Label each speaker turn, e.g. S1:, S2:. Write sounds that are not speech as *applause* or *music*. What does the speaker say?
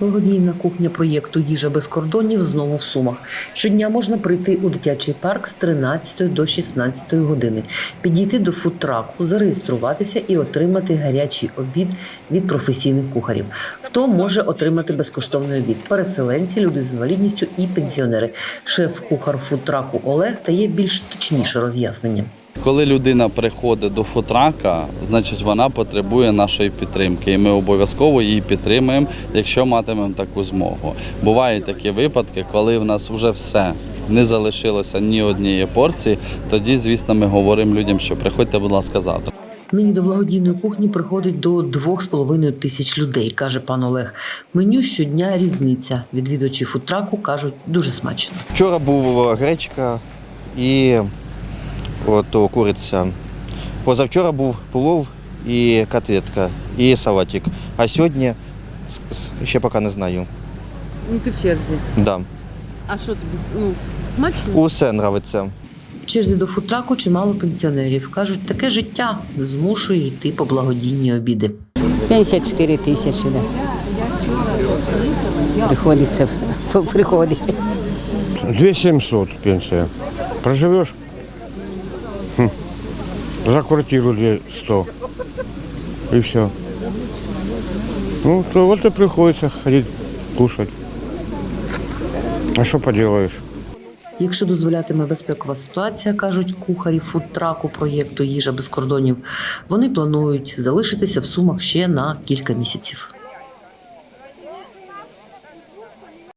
S1: Благодійна кухня проєкту Їжа без кордонів знову в Сумах. Щодня можна прийти у дитячий парк з 13 до 16 години, підійти до фудтраку, зареєструватися і отримати гарячий обід від професійних кухарів. Хто може отримати безкоштовний обід? Переселенці, люди з інвалідністю і пенсіонери. Шеф-кухар фудтраку Олег дає більш точніше роз'яснення.
S2: Коли людина приходить до футрака, значить вона потребує нашої підтримки, і ми обов'язково її підтримуємо, якщо матимемо таку змогу. Бувають такі випадки, коли в нас вже все не залишилося ні однієї порції. Тоді, звісно, ми говоримо людям, що приходьте, будь ласка, завтра.
S1: Нині до благодійної кухні приходить до 2,5 тисяч людей, каже пан Олег. Меню щодня різниця. Відвідувачі фудтраку кажуть дуже смачно.
S3: Вчора був гречка і от, о, куриця. Позавчора був плов і котлетка, і салатик. А сьогодні ще поки не знаю.
S4: Ну ти в черзі.
S3: Да.
S4: А що тобі ну, смачно?
S3: Усе нравиться.
S1: В черзі до фудтраку чимало пенсіонерів. кажуть, таке життя змушує йти по благодійні обіди.
S5: Пенсія 4 тисячі, да. Приходиться, *laughs* приходить.
S6: 2700 пенсия. Проживешь? За квартиру 200. И все. Ну, то вот и приходится ходить кушать. А что поделаешь?
S1: Якщо дозволятиме безпекова ситуація, кажуть кухарі фудтраку проєкту Їжа без кордонів, вони планують залишитися в сумах ще на кілька місяців.